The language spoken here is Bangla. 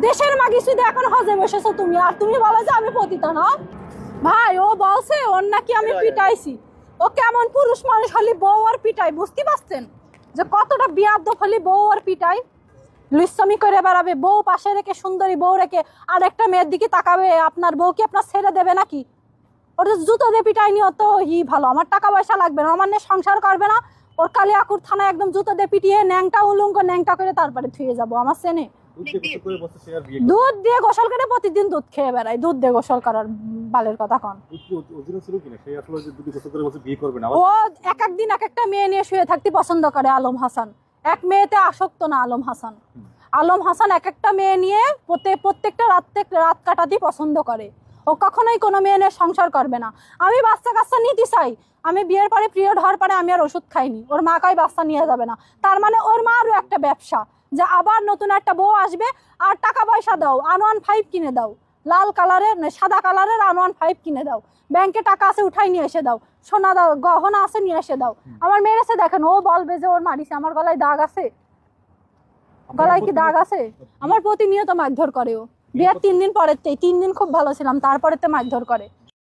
দেশের মাগি শুধু এখন হজে বসেছো তুমি আর তুমি বলো যে আমি পতিত না। ভাই ও বলছে ওর নাকি আমি পিটাইছি। ও কেমন পুরুষ মানুষ হলি বউ আর পিটাই বুঝতে পারছেন? যে কতটা বিয়াদ্দ হলি বউ আর পিটাই। লুইসমি করে বেড়াবে বউ পাশে রেখে সুন্দরী বউ রেখে আর একটা মেয়ের দিকে তাকাবে আপনার বউ কি আপনার ছেড়ে দেবে নাকি? ওর জুতো দিয়ে পিটাইনি অত ই ভালো আমার টাকা পয়সা লাগবে না আমার নিয়ে সংসার করবে না। ওর কালিয়াকুর থানায় একদম জুতো দিয়ে পিটিয়ে ন্যাংটা উলুঙ্গ ন্যাংটা করে তারপরে থুয়ে যাব আমার সেনে। দুধ দিয়ে গোসল করে প্রতিদিন দুধ খেয়ে বেড়াই দুধ দিয়ে গোসল করার বালের কথা কন। ও এক এক দিন এক একটা মেয়ে নিয়ে শুয়ে থাকতে পছন্দ করে আলম হাসান। এক মেয়েতে আসক্ত না আলম হাসান। আলম হাসান এক একটা মেয়ে নিয়ে প্রত্যেকটা রাত রাত কাটাতেই পছন্দ করে। ও কখনোই কোনো মেয়ে নিয়ে সংসার করবে না। আমি বাচ্চা কাচ্চা নিতে চাই। আমি বিয়ের পরে পিরিয়ড হওয়ার পরে আমি আর ওষুধ খাইনি। ওর মা কাই বাচ্চা নিয়ে যাবে না। তার মানে ওর মারও একটা ব্যবসা যে আবার নতুন একটা বউ আসবে আর টাকা পয়সা দাও আনোয়ান ফাইভ কিনে দাও। লাল কালারের না, সাদা কালারের আনোয়ান ফাইভ কিনে দাও। ব্যাংকে টাকা আছে উঠাই নিয়ে এসে দাও। সোনা দাও গহনা আছে নিয়ে এসে দাও। আমার মেরেছে দেখেন ও বলবে যে ওর মারিছে আমার গলায় দাগ আছে। গলায় কি দাগ আছে? আমার প্রতিনিয়ত মারধর করে ও। বিয়ের তিন দিন পরের তিন দিন খুব ভালো ছিলাম তারপরেতে মারধর করে।